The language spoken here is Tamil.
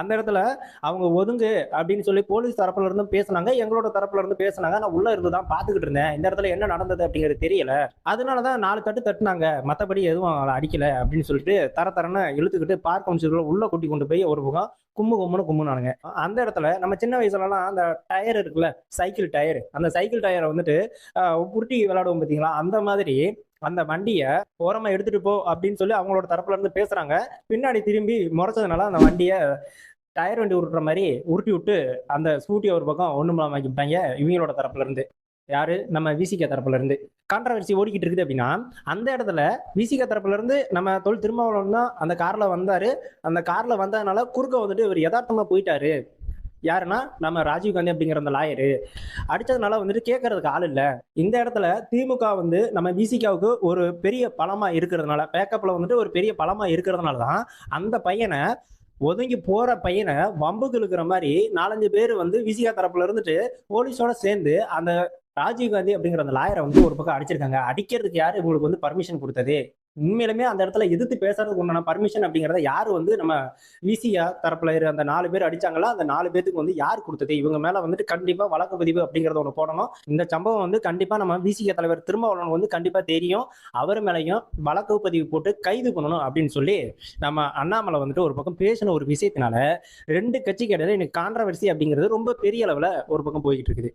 அந்த இடத்துல அவங்க ஒதுங்கு அப்படின்னு சொல்லி போலீஸ் தரப்புல இருந்து பேசுனாங்க. எங்களோட தரப்புல இருந்து பேசுனாங்க. நான் உள்ள இருந்து தான் பாத்துக்கிட்டு இருந்தேன். இந்த இடத்துல என்ன நடந்தது அப்படிங்கிறது தெரியல. அதனாலதான் நாலு தட்டு தட்டுனாங்க. மத்தபடி எதுவும் அவளை அடிக்கல அப்படின்னு சொல்லிட்டு தர தரன்னு இழுத்துக்கிட்டு பார்க் கவுன்சிலர் உள்ள கூட்டி கொண்டு போய் ஒரு பக்கம் கும்மு கும்முன்னு கும்முனானுங்க. அந்த இடத்துல நம்ம சின்ன வயசுலலாம் அந்த டயர் இருக்குல்ல சைக்கிள் டயர் அந்த சைக்கிள் டயரை வந்துட்டு உருட்டி விளையாடுவோம் பார்த்தீங்களா அந்த மாதிரி அந்த வண்டியை ஓரமா எடுத்துட்டு போ அப்படின்னு சொல்லி அவங்களோட தரப்புல இருந்து பேசுறாங்க. பின்னாடி திரும்பி முறைச்சதுனால அந்த வண்டியை டயர் வண்டி உருட்டுற மாதிரி உருட்டி விட்டு அந்த ஸ்கூட்டி ஒரு பக்கம் ஒன்றுமில்லாம ஆக்கிவிட்டாங்க இவங்களோட தரப்புல இருந்து. யாரு? நம்ம விசிக தரப்புல இருந்து. கான்ட்ரவர்சி ஓடிக்கிட்டு இருக்குது அப்படின்னா அந்த இடத்துல விசிக தரப்புல இருந்து நம்ம தொழில் திருமாவளவன் தான் அந்த கார்ல வந்தாரு. அந்த கார்ல வந்ததுனால குறுக்க வந்துட்டு இவர் யதார்த்தமா போயிட்டாரு. யாருன்னா நம்ம ராஜீவ் காந்தி அப்படிங்கிற அந்த லாயரு. அடிச்சதுனால வந்துட்டு கேட்கறதுக்கு ஆள் இல்லை. இந்த இடத்துல திமுக வந்து நம்ம விசிகாவுக்கு ஒரு பெரிய பலமா இருக்கிறதுனால பேக்கப்ல வந்துட்டு ஒரு பெரிய பலமா இருக்கிறதுனால தான் அந்த பையனை ஒதுங்கி போற பையனை வம்புக்கு இழுக்கிற மாதிரி நாலஞ்சு பேர் வந்து விசிகா தரப்புல இருந்துட்டு போலீஸோட சேர்ந்து அந்த ராஜீவ் காந்தி அப்படிங்கிற அந்த லாயரை வந்து ஒரு பக்கம் அடிச்சிருக்காங்க. அடிக்கிறதுக்கு யாரு? உங்களுக்கு வந்து பர்மிஷன் கொடுத்தது உண்மையிலுமே அந்த இடத்துல எதிர்த்து பேசுறதுக்கு உண்டான பர்மிஷன் அப்படிங்கிறத யார் வந்து நம்ம விசியா தரப்புல இரு அந்த நாலு பேர் அடிச்சாங்களா? அந்த நாலு பேத்துக்கு வந்து யார் கொடுத்தது? இவங்க மேல வந்துட்டு கண்டிப்பா வழக்கு பதிவு அப்படிங்கறத ஒன்று போடணும். இந்த சம்பவம் வந்து கண்டிப்பா நம்ம விசிக தலைவர் திருமாவளவன் வந்து கண்டிப்பா தெரியும். அவர் மேலையும் வழக்கு பதிவு போட்டு கைது பண்ணணும் அப்படின்னு சொல்லி நம்ம அண்ணாமலை வந்துட்டு ஒரு பக்கம் பேசின ஒரு விஷயத்தினால ரெண்டு கட்சிக்கு இடையில எனக்கு கான்ட்ரவர்சி அப்படிங்கிறது ரொம்ப பெரிய அளவுல ஒரு பக்கம் போய்கிட்டு இருக்குது.